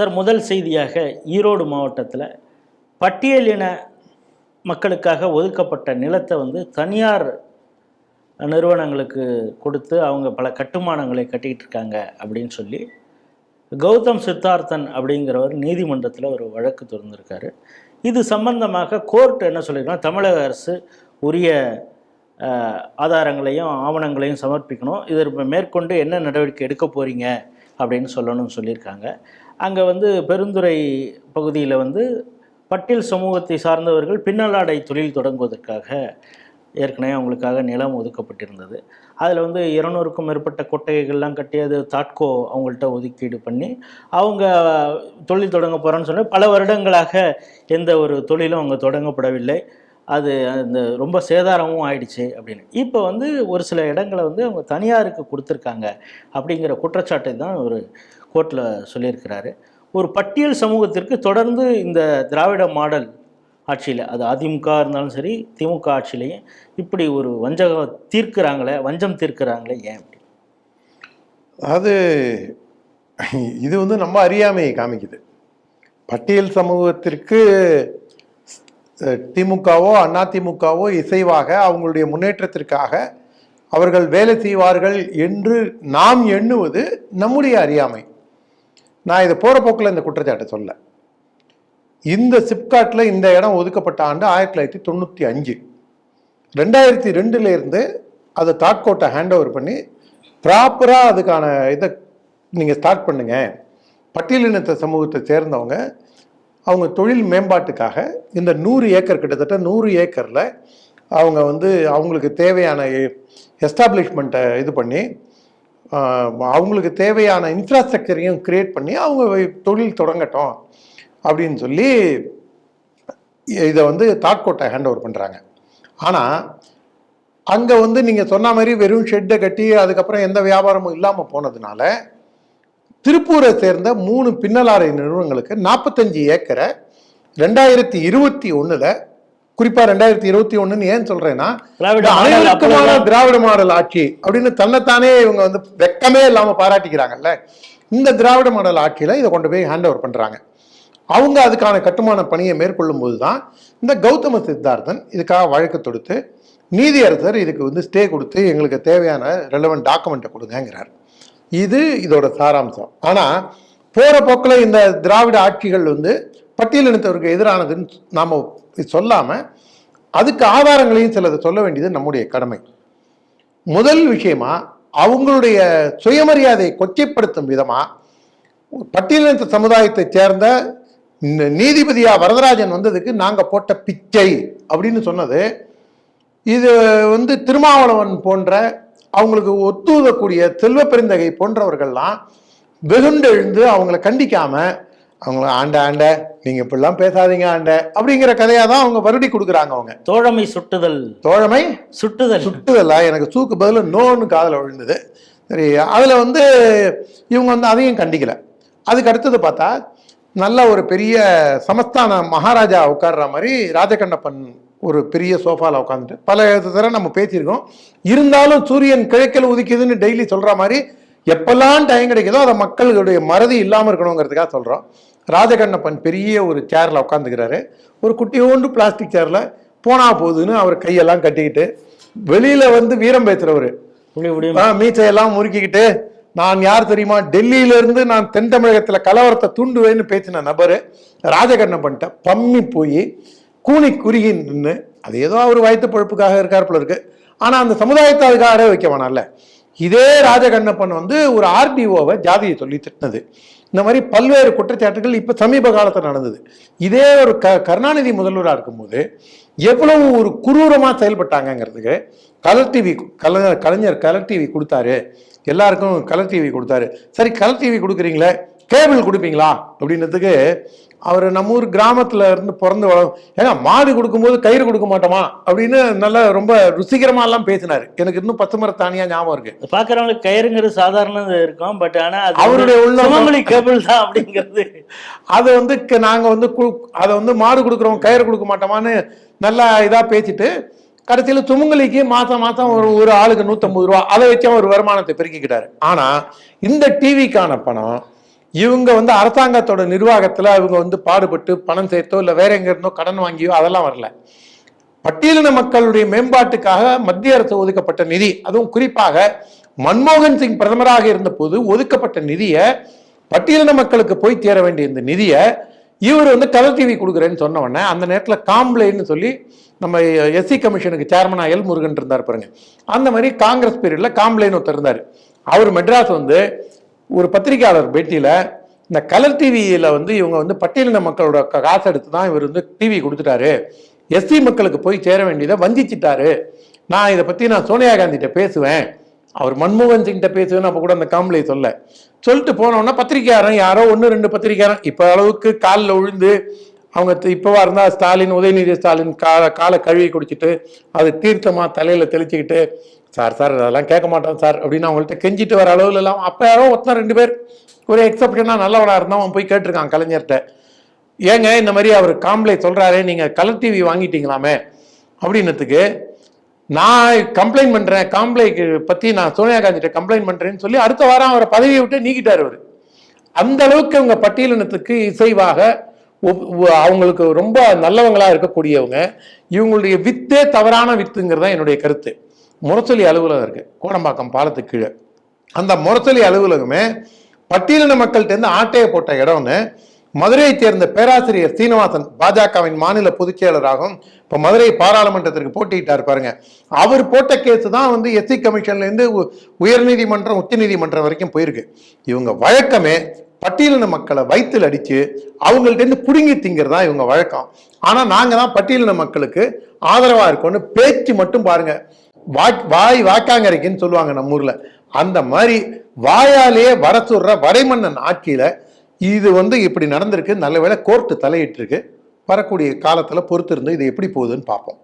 Sir முதல் செய்தியாக ஈரோடு மாவட்டத்தில் பட்டியலின மக்களுக்காக ஒதுக்கப்பட்ட நிலத்தை வந்து தனியார் நிறுவனங்களுக்கு கொடுத்து அவங்க பல கட்டுமானங்களை கட்டிக்கிட்டு இருக்காங்க அப்படின்னு சொல்லி கௌதம் சித்தார்த்தன் அப்படிங்கிறவர் நீதிமன்றத்தில் ஒரு வழக்கு திறந்திருக்காரு இது சம்பந்தமாக கோர்ட் என்ன சொல்லியிருக்காங்க தமிழக அரசு உரிய ஆதாரங்களையும் ஆவணங்களையும் சமர்ப்பிக்கணும். இதற்கு மேற்கொண்டு என்ன நடவடிக்கை எடுக்க போகிறீங்க அப்படின்னு சொல்லணும்னு சொல்லியிருக்காங்க. அங்கே வந்து பெருந்துறை பகுதியில் வந்து பட்டியல் சமூகத்தை சார்ந்தவர்கள் பின்னலாடை தொழில் தொடங்குவதற்காக ஏற்கனவே அவங்களுக்காக நிலம் ஒதுக்கப்பட்டிருந்தது. அதில் வந்து இருநூறுக்கும் மேற்பட்ட கொட்டைகள்லாம் கட்டி அது தாட்கோ அவங்கள்ட்ட ஒதுக்கீடு பண்ணி அவங்க தொழில் தொடங்க போகிறோன்னு சொன்னால் பல வருடங்களாக எந்த ஒரு தொழிலும் அவங்க தொடங்கப்படவில்லை. அது அந்த ரொம்ப சேதாரமும் ஆயிடுச்சு அப்படின்னு. இப்போ வந்து ஒரு சில இடங்களை வந்து அவங்க தனியாருக்கு கொடுத்துருக்காங்க அப்படிங்கிற குற்றச்சாட்டை தான் ஒரு கோர்ட்டில் சொல்லியிருக்கிறாரு. ஒரு பட்டியல் சமூகத்திற்கு தொடர்ந்து இந்த திராவிட மாடல் ஆட்சியில் அது அதிமுக இருந்தாலும் சரி திமுக ஆட்சியிலையும் இப்படி ஒரு வஞ்சகம் தீர்க்கிறாங்களே வஞ்சம் தீர்க்கிறாங்களே ஏன் அப்படி? அது இது வந்து நம்ம அறியாமையை காமிக்குது. பட்டியல் சமூகத்திற்கு திமுகவோ அதிமுகவோ இசைவாக அவங்களுடைய முன்னேற்றத்திற்காக அவர்கள் வேலை செய்வார்கள் என்று நாம் எண்ணுவது நம்முடைய அறியாமை. நான் இதை போகிற போக்கில் இந்த குற்றச்சாட்டை சொல்ல. இந்த சிப்காட்டில் இந்த இடம் ஒதுக்கப்பட்ட ஆண்டு ஆயிரத்தி தொள்ளாயிரத்தி தொண்ணூற்றி அஞ்சு. ரெண்டாயிரத்தி ரெண்டுலேருந்து அதை தாட்கோட்டை ஹேண்ட் ஓவர் பண்ணி ப்ராப்பராக அதுக்கான இதை நீங்கள் ஸ்டார்ட் பண்ணுங்க. பட்டியலினத்த சமூகத்தை சேர்ந்தவங்க அவங்க தொழில் மேம்பாட்டுக்காக இந்த நூறு ஏக்கர் கிட்டத்தட்ட நூறு ஏக்கரில் அவங்க வந்து அவங்களுக்கு தேவையான எஸ்டாப்ளிஷ்மெண்ட்டை இது பண்ணி அவங்களுக்கு தேவையான இன்ஃப்ராஸ்ட்ரக்சரையும் க்ரியேட் பண்ணி அவங்க தொழில் தொடங்கட்டும் அப்படின்னு சொல்லி இதை வந்து தாட்கோட்டை ஹேண்ட் ஓவர் பண்ணுறாங்க ஆனால் அங்கே வந்து நீங்கள் சொன்ன மாதிரி வெறும் ஷெட்டை கட்டி அதுக்கப்புறம் எந்த வியாபாரமும் இல்லாமல் போனதுனால திருப்பூரை சேர்ந்த மூணு பின்னலாடை நிறுவனங்களுக்கு நாற்பத்தஞ்சு ஏக்கரை ரெண்டாயிரத்தி இருபத்தி ஒன்றில் குறிப்பாக ரெண்டாயிரத்தி இருபத்தி ஒன்றுன்னு ஏன் சொல்கிறேன்னா அனைவருக்குமான திராவிட மாடல் ஆட்சி அப்படின்னு தன்னைத்தானே இவங்க வந்து வெக்கமே இல்லாமல் பாராட்டிக்கிறாங்கல்ல. இந்த திராவிட மாடல் ஆட்சியில் இதை கொண்டு போய் ஹேண்ட் ஓவர் பண்ணுறாங்க அவங்க அதுக்கான கட்டுமான பணியை மேற்கொள்ளும் போது தான் இந்த கௌதம சித்தார்த்தன் இதுக்காக வழக்கு தொடுத்து நீதியரசர் இதுக்கு வந்து ஸ்டே கொடுத்து எங்களுக்கு தேவையான ரெலவெண்ட் டாக்குமெண்ட்டை கொடுங்கங்கிறார். இது இதோட சாராம்சம். ஆனால் போகிற போக்கில் இந்த திராவிட ஆட்சிகள் வந்து பட்டியலினத்தவருக்கு எதிரானதுன்னு நாம் சொல்லாமல் அதுக்கு ஆதாரங்களையும் சிலதை சொல்ல வேண்டியது நம்முடைய கடமை. முதல் விஷயமா அவங்களுடைய சுயமரியாதையை கொச்சைப்படுத்தும் விதமாக பட்டியலினத்த சமுதாயத்தை சேர்ந்த நீதிபதியாக நீதிபதியா வரதராஜன் வந்ததுக்கு நாங்கள் போட்ட பிச்சை அப்படின்னு சொன்னது இது வந்து திருமாவளவன் போன்ற அவங்களுக்கு ஒத்துதக்கூடிய செல்வ பெருந்தகை போன்றவர்கள்லாம் வெகுண்டெழுந்து அவங்கள கண்டிக்காம அவங்கள ஆண்ட ஆண்ட நீங்க இப்படிலாம் பேசாதீங்க ஆண்ட அப்படிங்கிற கதையா தான் அவங்க வருடி கொடுக்குறாங்க அவங்க. தோழமை சுட்டுதல். தோழமை சுட்டுதல். சுட்டுதல்ல எனக்கு சூக்கு பதில் நோன்னு காதில் விழுந்தது. சரி அதில் வந்து இவங்க வந்து அதையும் கண்டிக்கல. அதுக்கு அடுத்தது பார்த்தா நல்ல ஒரு பெரிய சமஸ்தான மகாராஜா உட்கார்ற மாதிரி ராஜகண்ணப்பன் ஒரு பெரிய சோஃபாவில் உட்காந்துட்டு பல தடவை நம்ம பேசியிருக்கோம். இருந்தாலும் சூரியன் கிழக்கில் உதிக்குதுன்னு டெய்லி சொல்கிற மாதிரி எப்பெல்லாம் டைம் கிடைக்குதோ அதை மக்களுடைய மறதி இல்லாமல் இருக்கணுங்கிறதுக்காக சொல்கிறோம் ராஜகண்ணப்பன் பெரிய ஒரு சேரில் உட்காந்துக்கிறாரு ஒரு குட்டியோண்டு பிளாஸ்டிக் சேரில் போனா போகுதுன்னு அவர் கையெல்லாம் கட்டிக்கிட்டு வெளியில வந்து வீரம் ஆ, மீசையெல்லாம் முறுக்கிக்கிட்டு நான் யார் தெரியுமா? டெல்லியில இருந்து நான் தென் தமிழகத்துல கலவரத்தை தூண்டுவேன்னு பேசின நபரு ராஜகண்ணப்பன்ட்ட பம்மி போய் கூனி குறுகி நின்று அது ஏதோ அவர் வயிற்று பொழப்புக்காக இருக்கார் போல இருக்கு. ஆனால் அந்த சமுதாயத்தை அதுக்காக வைக்க வேணாம்ல. இதே ராஜகண்ணப்பன் வந்து ஒரு ஆர்டிஓவை ஜாதியை சொல்லி திட்டினது. இந்த மாதிரி பல்வேறு குற்றச்சாட்டுகள் இப்போ சமீப காலத்தில் நடந்தது. இதே ஒரு க கருணாநிதி முதல்வராக இருக்கும்போது எவ்வளவு ஒரு குரூரமாக செயல்பட்டாங்கங்கிறதுக்கு கலர் டிவி கல கலைஞர் கலர் டிவி கொடுத்தாரு. எல்லாருக்கும் கலர் டிவி கொடுத்தாரு. சரி கலர் டிவி கொடுக்குறீங்களே கேபிள் கொடுப்பீங்களா? அப்படின்றதுக்கு அவர் நம்ம ஊர் கிராமத்துல இருந்து பிறந்து வள- ஏங்க மாடு கொடுக்கும்போது கயிறு கொடுக்க மாட்டோமா? அப்படின்னு நல்லா ரொம்ப ருசிகரமா எல்லாம் பேசினாரு. எனக்கு இன்னும் பத்து மரத்தானியா ஞாபகம் இருக்கு. பாக்குறவங்களுக்கு கயிறுங்கிறது சாதாரண இருக்கும். பட் ஆனா அது அவருடைய சுமங்கலி கேபிள் தான் அப்படிங்கிறது. அதை வந்து க- நாங்க வந்து அதை வந்து மாடு கொடுக்குறோம் கயிறு கொடுக்க மாட்டோமான்னு நல்லா இதா பேசிட்டு கடைசியில் சுமங்கலிக்கு மாசம் மாசம் ஒரு ஒரு ஆளுக்கு நூற்றம்பது ரூபா அதை வச்சு அவர் வருமானத்தை பெருக்கிக்கிட்டாரு. ஆனா இந்த டிவிக்கான பணம் இவங்க வந்து அரசாங்கத்தோட நிர்வாகத்துல அவங்க வந்து பாடுபட்டு பணம் சேர்த்தோ இல்லை வேற எங்க இருந்தோ கடன் வாங்கியோ அதெல்லாம் வரல. பட்டியலின மக்களுடைய மேம்பாட்டுக்காக மத்திய அரசு ஒதுக்கப்பட்ட நிதி அதுவும் குறிப்பாக மன்மோகன் சிங் பிரதமராக இருந்தபோது ஒதுக்கப்பட்ட நிதியை பட்டியலின மக்களுக்கு போய் சேர வேண்டிய இந்த நிதியை இவர் வந்து கலர் டிவி கொடுக்குறேன்னு சொன்ன உடனே அந்த நேரத்தில் காம்ப்ளைன்னு சொல்லி நம்ம எஸ்சி கமிஷனுக்கு சேர்மனா எல் முருகன் இருந்தார் பாருங்க. அந்த மாதிரி காங்கிரஸ் பீரியட்ல காம்ப்ளைன் ஒருத்தர் இருந்தார். அவர் மெட்ராஸ் வந்து ஒரு பத்திரிகையாளர் பேட்டியில் இந்த கலர் டிவியில் வந்து இவங்க வந்து பட்டியலின மக்களோட காசு எடுத்து தான் இவர் வந்து டிவி கொடுத்துட்டாரு. எஸ்சி மக்களுக்கு போய் சேர வேண்டியதை வஞ்சிச்சிட்டாரு. நான் இதை பற்றி நான் சோனியா காந்திகிட்ட பேசுவேன். அவர் மன்மோகன் சிங்கிட்ட பேசுவேன்னு அப்போ கூட அந்த காம்ப்ளை சொல்ல. சொல்லிட்டு போனோன்னா பத்திரிக்கையாரன் யாரோ ஒன்று ரெண்டு பத்திரிக்கையாரன் இப்போ அளவுக்கு காலில் விழுந்து அவங்க இப்போவா இருந்தால் இருந்தா ஸ்டாலின் உதயநிதி ஸ்டாலின் கால காலை கழுவி குடிச்சிட்டு அது தீர்த்தமா தலையில தெளிச்சுக்கிட்டு சார் சார் அதெல்லாம் கேட்க மாட்டோம் சார் அப்படின்னு அவங்கள்ட்ட கெஞ்சிட்டு வர அளவுல எல்லாம் அப்போ யாரோ ஒருத்தன் ரெண்டு பேர் ஒரு எக்ஸப்ஷனாக நல்லவனா இருந்தால் அவன் போய் கேட்டிருக்கான் கலைஞர்கிட்ட. ஏங்க இந்த மாதிரி அவர் காம்ப்ளை சொல்றாரு நீங்க கலர் டிவி வாங்கிட்டீங்களாமே? அப்படின்னதுக்கு நான் கம்ப்ளைண்ட் பண்றேன் காம்ப்ளைக்கு பத்தி நான் சோனியா காந்திட்ட கம்ப்ளைண்ட் பண்றேன்னு சொல்லி அடுத்த வாரம் அவரை பதவியை விட்டு நீக்கிட்டார் அவர். அந்த அளவுக்கு அவங்க பட்டியலினத்துக்கு இசைவாக அவங்களுக்கு ரொம்ப நல்லவங்களா இருக்கக்கூடியவங்க இவங்களுடைய வித்தே தவறான வித்துங்கிறது தான் என்னுடைய கருத்து. முரசொலி அலுவலகம் இருக்கு கோடம்பாக்கம் பாலத்துக்கு கீழே. அந்த முரசொலி அலுவலகமே பட்டியலின மக்கள்கிட்டேருந்து ஆட்டையை போட்ட இடம்னு மதுரையை சேர்ந்த பேராசிரியர் சீனிவாசன் பாஜகவின் மாநில பொதுச் செயலராகவும் இப்போ மதுரை பாராளுமன்றத்திற்கு போட்டியிட்டார் பாருங்க. அவர் போட்ட கேஸ் தான் வந்து எஸ்சி கமிஷன்ல இருந்து உ- உயர்நீதிமன்றம் உச்சநீதிமன்றம் வரைக்கும் போயிருக்கு. இவங்க வழக்கமே பட்டியலின மக்களை வயிற்றில் அடித்து அவங்கள்ட்ட இருந்து புடுங்கி திங்கிறது தான் இவங்க வழக்கம். ஆனால் நாங்கள் தான் பட்டியலின மக்களுக்கு ஆதரவாக இருக்கோம்னு பேச்சு மட்டும் பாருங்கள் வாய் வாய் வாக்காங்கரைக்குன்னு சொல்லுவாங்க நம்ம ஊரில். அந்த மாதிரி வாயாலேயே வர சொல்கிற வரைமன்னன் ஆட்சியில் இது வந்து இப்படி நடந்திருக்கு. நல்ல வேளை கோர்ட்டு தலையிட்டுருக்கு. வரக்கூடிய காலத்தில் பொறுத்திருந்து இது எப்படி போகுதுன்னு பார்ப்போம்.